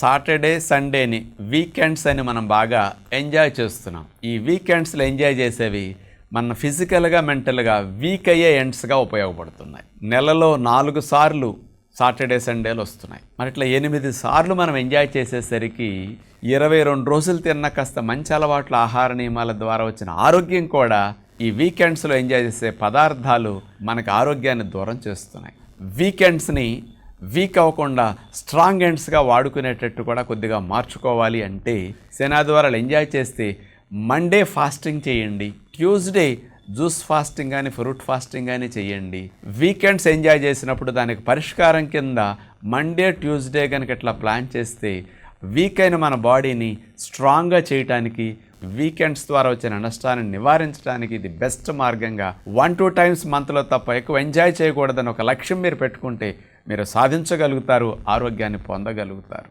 Saturday సండేని weekends అని మనం బాగా ఎంజాయ్ చేస్తున్నాం. ఈ వీకెండ్స్లో ఎంజాయ్ చేసేవి మన ఫిజికల్గా మెంటల్గా వీక్ అయ్యే ఎండ్స్గా ఉపయోగపడుతున్నాయి. నెలలో నాలుగు సార్లు సాటర్డే సండేలు వస్తున్నాయి. మరి ఇట్లా ఎనిమిది సార్లు మనం ఎంజాయ్ చేసేసరికి ఇరవై రెండు రోజులు తిన్న కాస్త మంచి అలవాట్ల ఆహార నియమాల ద్వారా వచ్చిన ఆరోగ్యం కూడా ఈ వీకెండ్స్లో ఎంజాయ్ చేసే పదార్థాలు మనకు ఆరోగ్యాన్ని దూరం చేస్తున్నాయి. వీకెండ్స్ని వీక్ అవ్వకుండా స్ట్రాంగ్ ఎండ్స్గా వాడుకునేటట్టు కూడా కొద్దిగా మార్చుకోవాలి అంటే శనాదివారాలు ఎంజాయ్ చేస్తే మండే ఫాస్టింగ్ చేయండి ట్యూస్డే జ్యూస్ ఫాస్టింగ్ కానీ ఫ్రూట్ ఫాస్టింగ్ కానీ చేయండి. వీకెండ్స్ ఎంజాయ్ చేసినప్పుడు దానికి పరిష్కారం కింద మండే ట్యూస్డే కనుక ఇట్లా ప్లాన్ చేస్తే వీక్ అయిన మన బాడీని స్ట్రాంగ్గా చేయటానికి వీకెండ్స్ ద్వారా వచ్చిన నష్టాన్ని నివారించడానికి ఇది బెస్ట్ మార్గంగా వన్ టూ టైమ్స్ మంత్లో తప్ప ఎక్కువ ఎంజాయ్ చేయకూడదని ఒక లక్ష్యం మీరు పెట్టుకుంటే మీరు సాధించగలుగుతారు ఆరోగ్యాన్ని పొందగలుగుతారు.